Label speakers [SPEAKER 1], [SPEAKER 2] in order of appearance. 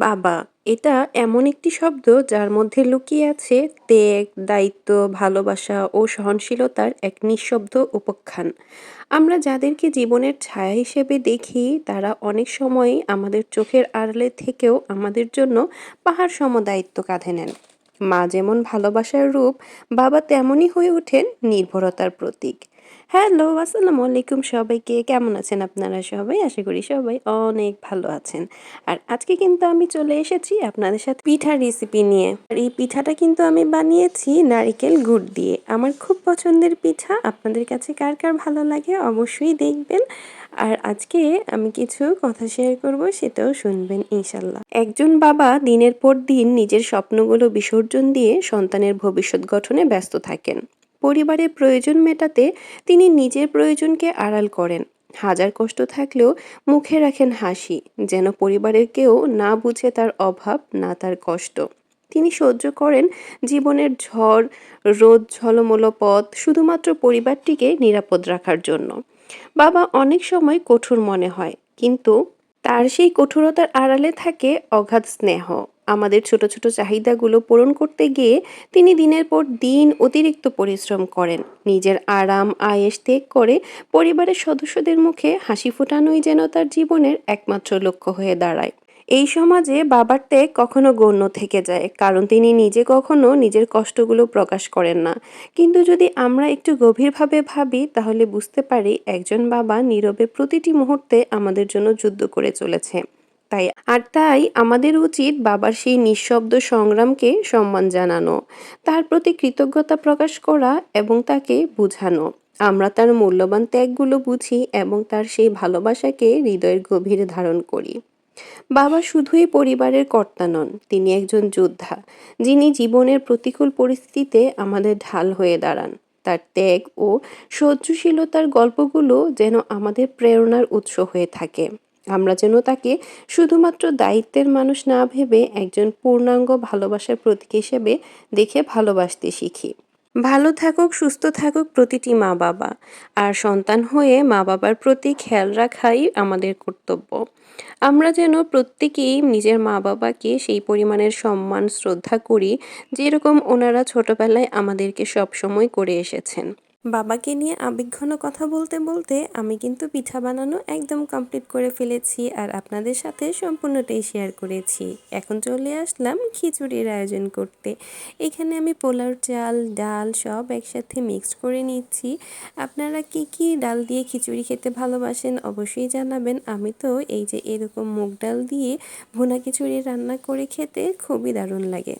[SPEAKER 1] বাবা, এটা এমন একটি শব্দ যার মধ্যে লুকিয়ে আছে ত্যাগ, দায়িত্ব, ভালোবাসা ও সহনশীলতার এক নিঃশব্দ উপাখ্যান। আমরা যাদেরকে জীবনের ছায়া হিসেবে দেখি, তারা অনেক সময়ই আমাদের চোখের আড়ালে থেকেও আমাদের জন্য পাহাড় সম দায়িত্ব কাঁধে নেন। মা যেমন ভালোবাসার রূপ, বাবা তেমনই হয়ে ওঠেন নির্ভরতার প্রতীক। হ্যালো আসসালামু আলাইকুম সবাইকে। কেমন আছেন আপনারা সবাই? আশা করি সবাই অনেক ভালো আছেন। আর আজকে কিন্তু আমি চলে এসেছি আপনাদের সাথে পিঠার রেসিপি নিয়ে। আর এই পিঠাটা কিন্তু আমি বানিয়েছি নারিকেল গুড় দিয়ে। আমার খুব পছন্দের পিঠা। আপনাদের কাছে কার কার ভালো লাগে অবশ্যই দেখবেন। আর আজকে আমি কিছু কথা শেয়ার করব, সেটাও শুনবেন ইনশাল্লাহ একজন বাবা দিনের পর দিন নিজের স্বপ্নগুলো বিসর্জন দিয়ে সন্তানের ভবিষ্যৎ গঠনে ব্যস্ত থাকেন। পরিবারের প্রয়োজন মেটাতে তিনি নিজের প্রয়োজনকে আড়াল করেন। হাজার কষ্ট থাকলেও মুখে রাখেন হাসি, যেন পরিবারের কেউ না বুঝে তার অভাব, না তার কষ্ট। তিনি সহ্য করেন জীবনের ঝড়, রোদ, ঝলমলো পথ, শুধুমাত্র পরিবারটিকে নিরাপদ রাখার জন্য। বাবা অনেক সময় কঠোর মনে হয়, কিন্তু তার সেই কঠোরতার আড়ালে থাকে অগাধ স্নেহ। আমাদের ছোট ছোট চাহিদাগুলো পূরণ করতে গিয়ে তিনি দিনের পর দিন অতিরিক্ত পরিশ্রম করেন। নিজের আরাম আয়েস ত্যাগ করে পরিবারের সদস্যদের মুখে হাসি ফোটানোই যেন তার জীবনের একমাত্র লক্ষ্য হয়ে দাঁড়ায়। এই সমাজে বাবার ত্যাগ কখনো গণ্য থেকে যায়, কারণ তিনি নিজে কখনো নিজের কষ্টগুলো প্রকাশ করেন না। কিন্তু যদি আমরা একটু গভীরভাবে ভাবি, তাহলে বুঝতে পারি একজন বাবা নীরবে প্রতিটি মুহূর্তে আমাদের জন্য যুদ্ধ করে চলেছে। তাই, আর তাই আমাদের উচিত বাবার সেই নিঃশব্দ সংগ্রামকে সম্মান জানানো, তার প্রতি কৃতজ্ঞতা প্রকাশ করা এবং তাকে বুঝানো। আমরা তার মূল্যবান ত্যাগগুলো বুঝি এবং তার সেই ভালোবাসাকে হৃদয়ের গভীরে ধারণ করি। বাবা শুধুই পরিবারের কর্তা নন, তিনি একজন যোদ্ধা, যিনি জীবনের প্রতিকূল পরিস্থিতিতে আমাদের ঢাল হয়ে দাঁড়ান। তার ত্যাগ ও সহ্যশীলতার গল্পগুলো যেন আমাদের প্রেরণার উৎস হয়ে থাকে। আমরা যেন তাকে শুধুমাত্র দায়িত্বের মানুষ না ভেবে একজন পূর্ণাঙ্গ ভালোবাসার প্রতীক হিসেবে দেখে ভালোবাসতে শিখি। ভালো থাকুক, সুস্থ থাকুক প্রতিটি মা বাবা আর সন্তান হয়ে মা বাবার প্রতি খেয়াল রাখাই আমাদের কর্তব্য। আমরা যেন প্রত্যেকেই নিজের মা বাবাকে সেই পরিমাণের সম্মান, শ্রদ্ধা করি যেরকম ওনারা ছোটবেলায় আমাদেরকে সবসময় করে এসেছেন। বাবাকে নিয়ে আবেগঘন কথা বলতে বলতে আমি কিন্তু পিঠা বানানো একদম কমপ্লিট করে ফেলেছি আর আপনাদের সাথে সম্পূর্ণটাই শেয়ার করেছি। এখন চলে আসলাম খিচুড়ির আয়োজন করতে। এখানে আমি পোলার চাল, ডাল সব একসাথে মিক্সড করে নিচ্ছি। আপনারা কি কি ডাল দিয়ে খিচুড়ি খেতে ভালোবাসেন অবশ্যই জানাবেন। আমি তো এই যে এরকম মুগ ডাল দিয়ে ভুনা খিচুড়ি রান্না করে খেতে খুবই দারুণ লাগে।